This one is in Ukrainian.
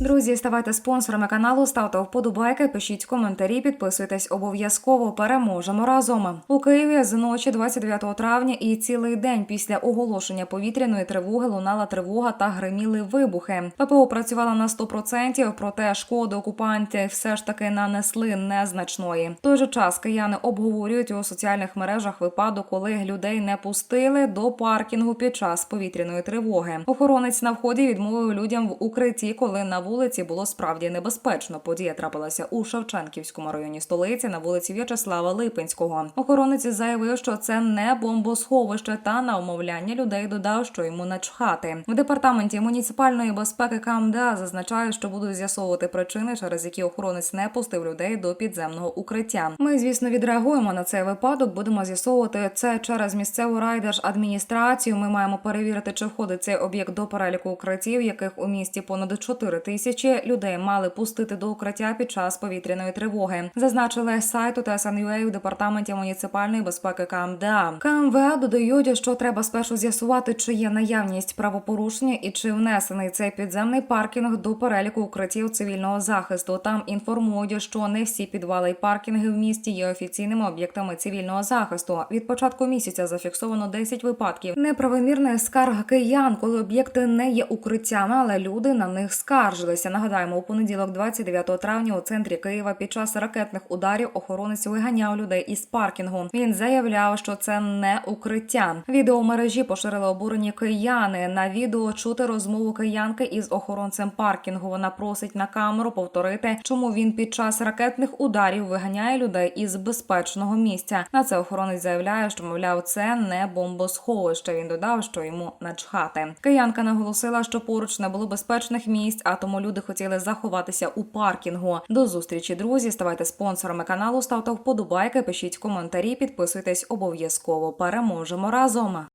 Друзі, ставайте спонсорами каналу, ставте вподобайки, пишіть коментарі, підписуйтесь обов'язково. Переможемо разом. У Києві з ночі 29 травня і цілий день після оголошення повітряної тривоги лунала тривога та гриміли вибухи. ППО працювала на 100%, проте шкоди окупанти все ж таки нанесли незначної. В той же час кияни обговорюють у соціальних мережах випадок, коли людей не пустили до паркінгу під час повітряної тривоги. Охоронець на вході відмовив людям в укритті, коли на вулиці було справді небезпечно. Подія трапилася у Шевченківському районі столиці на вулиці В'ячеслава Липинського. Охоронець заявив, що це не бомбосховище, та на умовляння людей додав, що йому начхати. В департаменті муніципальної безпеки КМДА зазначають, що будуть з'ясовувати причини, через які охоронець не пустив людей до підземного укриття. Ми, звісно, відреагуємо на цей випадок. Будемо з'ясовувати це через місцеву райдержадміністрацію. Ми маємо перевірити, чи входить цей об'єкт до переліку укриттів, яких у місті понад 4 тисячі людей мали пустити до укриття під час повітряної тривоги. Зазначили сайту ТСНЮА у департаменті муніципальної безпеки КМДА. КМВА додають, що треба спершу з'ясувати, чи є наявність правопорушення і чи внесений цей підземний паркінг до переліку укриттів цивільного захисту. Там інформують, що не всі підвали й паркінги в місті є офіційними об'єктами цивільного захисту. Від початку місяця зафіксовано 10 випадків неправомірної скарг киян, коли об'єкти не є укриттями, але люди на них скаржилися. Нагадаємо, у понеділок, 29 травня, у центрі Києва під час ракетних ударів охоронець виганяв людей із паркінгу. Він заявляв, що це не укриття. Відео мережі поширили обурені кияни. На відео чути розмову киянки із охоронцем паркінгу. Вона просить на камеру повторити, чому він під час ракетних ударів виганяє людей із безпечного місця. На це охоронець заявляє, що мовляв, це не бомбосховище. Він додав, що йому начхати. Киянка наголосила, що поруч не було безпечних місць, а тому люди хотіли заховатися у паркінгу. До зустрічі, друзі. Ставайте спонсорами каналу, ставте вподобайки, пишіть коментарі, підписуйтесь обов'язково. Переможемо разом.